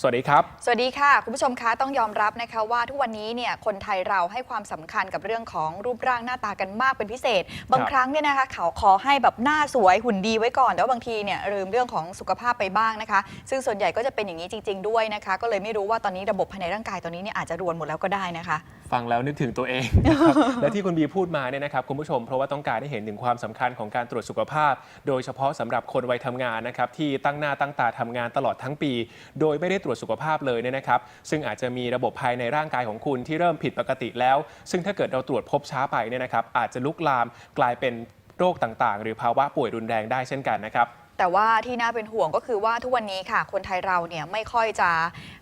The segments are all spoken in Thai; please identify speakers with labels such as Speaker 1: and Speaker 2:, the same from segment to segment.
Speaker 1: สวัสดีครับ
Speaker 2: สวัสดีค่ะ คุณผู้ชมคะต้องยอมรับนะคะว่าทุกวันนี้เนี่ยคนไทยเราให้ความสำคัญกับเรื่องของรูปร่างหน้าตากันมากเป็นพิเศษ บางครั้งเนี่ยนะคะเขาขอให้แบบหน้าสวยหุ่นดีไว้ก่อน แต่ว่าบางทีเนี่ยลืมเรื่องของสุขภาพไปบ้างนะคะ ซึ่งส่วนใหญ่ก็จะเป็นอย่างนี้จริง ๆ ด้วยนะคะ ก็เลยไม่รู้ว่าตอนนี้ระบบภายในร่างกายตอนนี้เนี่ยอาจจะรวนหมดแล้วก็ได้นะคะ
Speaker 1: ฟังแล้วนึกถึงตัวเองนะครับและที่คุณบีพูดมาเนี่ยนะครับคุณผู้ชมเพราะว่าต้องการให้เห็นถึงความสำคัญของการตรวจสุขภาพ โดยเฉพาะสำหรับคนวัยทำงานนะครับที่ตั้งหน้าตั้งตาทำงานตลอดทั้งปี โดยไม่ได้ตรวจสุขภาพเลยเนี่ยนะครับ ซึ่งอาจจะมีระบบภายในร่างกายของคุณที่เริ่มผิดปกติแล้ว ซึ่งถ้าเกิดเราตรวจพบช้าไปเนี่ยนะครับอาจจะลุกลามกลายเป็นโรคต่างๆ หรือภาวะป่วยรุนแรงได้เช่นกันนะครับ
Speaker 2: แต่ว่าที่น่าเป็นห่วงก็คือว่าทุกวันนี้ค่ะ คนไทยเราเนี่ยไม่ค่อยจะ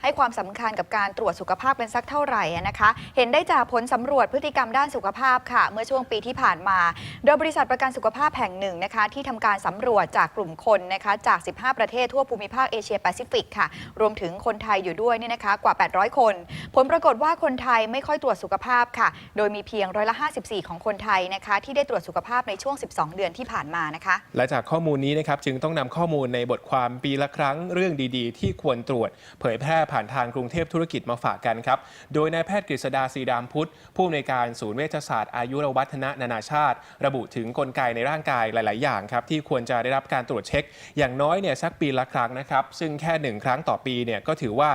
Speaker 2: ให้ความสำคัญกับการตรวจสุขภาพเป็นสักเท่าไหร่นะคะ เห็นได้จากผลสำรวจพฤติกรรมด้านสุขภาพค่ะ เมื่อช่วงปีที่ผ่านมา โดยบริษัทประกันสุขภาพแห่งหนึ่งนะคะ ที่ทำการสำรวจจากกลุ่มคนนะคะจาก 15 ประเทศทั่วภูมิภาคเอเชียแปซิฟิกค่ะ รวมถึงคนไทยอยู่ด้วยเนี่ยนะคะกว่า 800 คน ผลปรากฏว่าคนไทยไม่ค่อยตรวจสุขภาพค่ะ โดยมีเพียงร้อยละ 54 ของคนไทยนะคะที่ได้ตรวจสุขภาพในช่วง 12 เดือนที่ผ่านมานะคะ
Speaker 1: และจากข้อมูลนี้นะครับจึงต้องนำข้อมูลในบทความปีละครั้งเรื่องดีๆ ที่ควรตรวจ เผยแพร่ผ่านทางกรุงเทพธุรกิจมาฝากกันครับ โดยนายแพทย์กฤษดาสีดามพุทธ ผู้อำนวยการศูนย์เวชศาสตร์อายุรวัฒนะนานาชาติ ระบุถึงกลไกในร่างกายหลาย ๆ อย่างครับที่ควรจะได้รับการตรวจเช็ค อย่างน้อยเนี่ยสักปีละครั้งนะครับ ซึ่งแค่หนึ่งครั้งต่อปีเนี่ยก็ถือว่า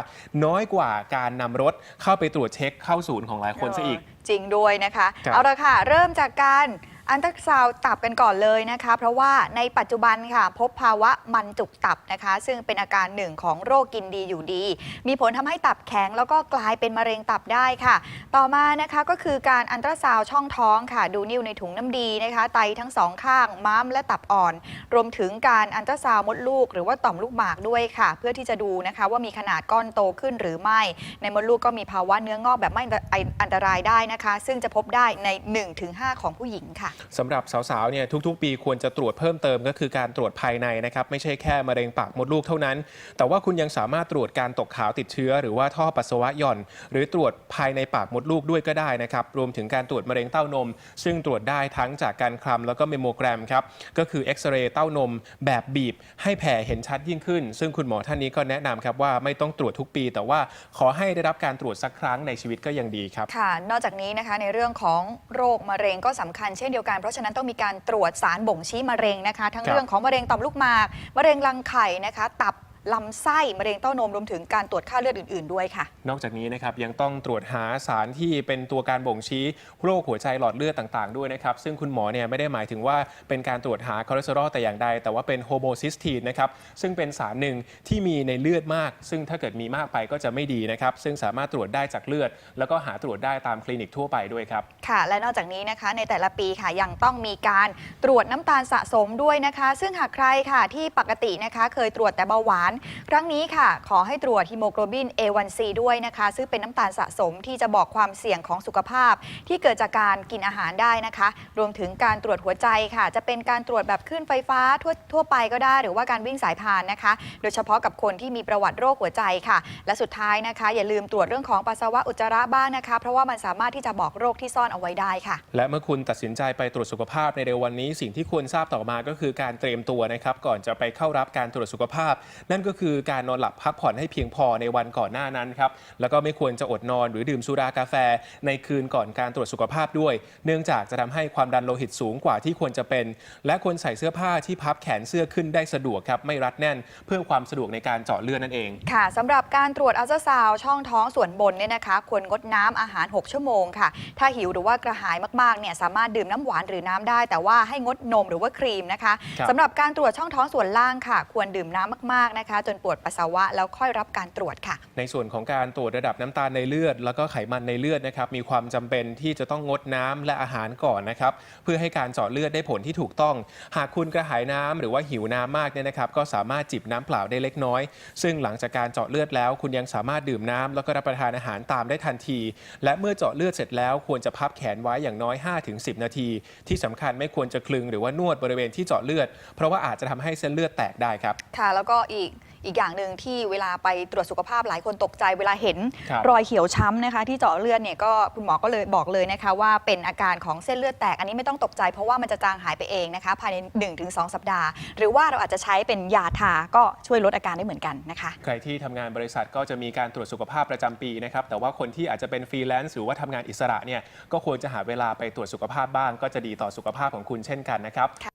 Speaker 1: น้อยกว่าการนำรถเข้าไปตรวจเช็คเข้าศูนย์ของหลายคนซะอีก
Speaker 2: จริงด้วยนะคะ
Speaker 1: ครับ
Speaker 2: เอาละค่ะ เริ่มจากการ อันตราซาวตับกันก่อนเลยนะคะ เพราะว่าในปัจจุบันค่ะ พบภาวะมันจุกตับนะคะ ซึ่งเป็นอาการหนึ่งของโรคกินดีอยู่ดี มีผลทำให้ตับแข็งแล้วก็กลายเป็นมะเร็งตับได้ค่ะ ต่อมานะคะก็คือการอันตราซาวช่องท้องค่ะ ดูนิ่วในถุงน้ำดีนะคะ ไตทั้งสองข้างม้ามและตับอ่อน รวมถึงการอันตราซาวมดลูก หรือว่าต่อมลูกหมากด้วยค่ะ เพื่อที่จะดูนะคะว่ามีขนาดก้อนโตขึ้นหรือไม่ ในมดลูกก็มีภาวะเนื้องอกแบบไม่อันตรายได้นะคะ ซึ่งจะพบได้ใน 1-5 ของผู้หญิงค่ะ
Speaker 1: สำหรับสาวๆเนี่ยทุกๆ ปีควรจะตรวจเพิ่มเติมก็คือการตรวจภายในนะครับไม่ใช่แค่มะเร็งปากมดลูกเท่านั้น แต่ว่าคุณยังสามารถตรวจการตกขาวติดเชื้อ หรือว่าท่อปัสสาวะหย่อน หรือตรวจภายในปากมดลูกด้วยก็ได้นะครับรวมถึงการตรวจมะเร็งเต้านม ซึ่งตรวจได้ทั้งจากการคลำแล้วก็เมโมแกรมครับก็คือเอ็กซเรย์เต้านม แบบบีบ ให้แผลเห็นชัดยิ่งขึ้น ซึ่งคุณหมอท่านนี้ก็แนะนำครับว่าไม่ต้องตรวจทุกปี แต่ว่าขอให้ได้รับการตรวจสักครั้งในชีวิตก็ยังดีครับ
Speaker 2: ค่ะ นอกจากนี้นะคะในเรื่องของโรคมะเร็งก็สำคัญเช่นเดียวกัน เพราะฉะนั้นต้องมีการตรวจสารบ่งชี้มะเร็งนะคะ ทั้ง
Speaker 1: ครับ
Speaker 2: เรื่องของมะเร็งต่อมลูกหมาก มะเร็งรังไข่นะคะ ตับ ลำไส้มะเร็งเต้านมรวมถึงการตรวจค่าเลือดอื่น ๆด้วยค่ะ
Speaker 1: นอกจากนี้นะครับยังต้องตรวจหาสารที่เป็นตัวการบ่งชี้โรคหัวใจหลอดเลือดต่างๆ ด้วยนะครับ ซึ่งคุณหมอเนี่ยไม่ได้หมายถึงว่าเป็นการตรวจหาคอเลสเตอรอลแต่อย่างใด แต่ว่าเป็นโฮโมซิสตีนนะครับ ซึ่งเป็นสารหนึ่งที่มีในเลือดมาก ซึ่งถ้าเกิดมีมากไปก็จะไม่ดีนะครับ ซึ่งสามารถตรวจได้จากเลือด แล้วก็หาตรวจได้ตามคลินิกทั่วไปด้วยครับ
Speaker 2: ค่ะ และนอกจากนี้นะคะในแต่ละปีค่ะยังต้องมีการตรวจน้ำตาลสะสมด้วยนะคะ ซึ่งหากใครค่ะที่ปกตินะคะ เคยตรวจแต่เบาหวานครั้งนี้ค่ะ ขอให้ตรวจฮีโมโกลบิน A1C ด้วยนะคะ ซึ่งเป็นน้ำตาลสะสมที่จะบอกความเสี่ยงของสุขภาพ ที่เกิดจากการกินอาหารได้นะคะ รวมถึงการตรวจหัวใจค่ะ จะเป็นการตรวจแบบคลื่นไฟฟ้าทั่วทั่วไปก็ได้ หรือว่าการวิ่งสายพานนะคะ โดยเฉพาะกับคนที่มีประวัติโรคหัวใจค่ะ และสุดท้ายนะคะ อย่าลืมตรวจเรื่องของปัสสาวะอุจจาระบ้างนะคะ เพราะว่ามันสามารถที่จะบอกโรคที่ซ่อนเอาไว้ได้ค่ะ
Speaker 1: และเมื่อคุณตัดสินใจไปตรวจสุขภาพในเร็ววันนี้ สิ่งที่ควรทราบต่อมาก็คือการเตรียมตัวนะครับก่อนจะไปเข้ารับการตรวจสุขภาพนั่นก็คือการนอนหลับพักผ่อนให้เพียงพอในวันก่อนหน้านั้นครับแล้วก็ไม่ควรจะอดนอนหรือดื่มสุรากาแฟ ในคืนก่อนการตรวจสุขภาพด้วย เนื่องจากจะทำให้ความดันโลหิตสูงกว่าที่ควรจะเป็น และควรใส่เสื้อผ้าที่พับแขนเสื้อขึ้นได้สะดวกครับไม่รัดแน่น เพื่อความสะดวกในการเจาะเลือดนั่นเอง
Speaker 2: ค่ะสำหรับการตรวจอัลตราซาวด์ช่องท้องส่วนบนเนี่ยนะคะ ควรงดน้ำอาหาร 6 ชั่วโมงค่ะ ถ้าหิวหรือว่ากระหายมากๆเนี่ยสามารถดื่มน้ำหวานหรือน้ำได้ แต่ว่าให้งดนมหรือว่าครีมนะคะ
Speaker 1: ครับ
Speaker 2: สำหรับการตรวจช่องท้องส่วนล่างค่ะ ควรดื่มน้ำมากๆนะคะจนปวดปัสสาวะแล้วค่อยรับการตรวจค่ะ
Speaker 1: ในส่วนของการตรวจระดับน้ำตาลในเลือด แล้วก็ไขมันในเลือดนะครับมีความจำเป็นที่จะต้องงดน้ำและอาหารก่อนนะครับเพื่อให้การเจาะเลือดได้ผลที่ถูกต้อง หากคุณกระหายน้ำหรือว่าหิวน้ำมากเนี่ยนะครับก็สามารถจิบน้ำเปล่าได้เล็กน้อย ซึ่งหลังจากการเจาะเลือดแล้ว คุณยังสามารถดื่มน้ำแล้วก็รับประทานอาหารตามได้ทันที และเมื่อเจาะเลือดเสร็จแล้วควรจะพับแขนไว้อย่างน้อย 5-10 นาที ที่สำคัญไม่ควรจะคลึงหรือว่านวดบริเวณที่เจาะเลือด เพราะว่าอาจจะทำให้เส้นเลือดแตกได้ครับ
Speaker 2: ค่ะแล้วก็อีก อีกอย่างหนึ่งที่เวลาไปตรวจสุขภาพหลายคนตกใจเวลาเห็น
Speaker 1: ครับ
Speaker 2: รอยเขียวช้ำนะคะ ที่เจาะเลือดเนี่ยก็คุณหมอก็เลยบอกเลยนะคะ ว่าเป็นอาการของเส้นเลือดแตกอันนี้ไม่ต้องตกใจ เพราะว่ามันจะจางหายไปเองนะคะ ภายใน 1-2 สัปดาห์ หรือว่าเราอาจจะใช้เป็นยาทาก็ช่วยลดอาการได้เหมือนกันนะคะ
Speaker 1: ใครที่ทำงานบริษัทก็จะมีการตรวจสุขภาพประจำปีนะครับ แต่ว่าคนที่อาจจะเป็นฟรีแลนซ์หรือว่าทำงานอิสระเนี่ยก็ควรจะหาเวลาไปตรวจสุขภาพบ้าง ก็จะดีต่อสุขภาพของคุณเช่นกันนะครับ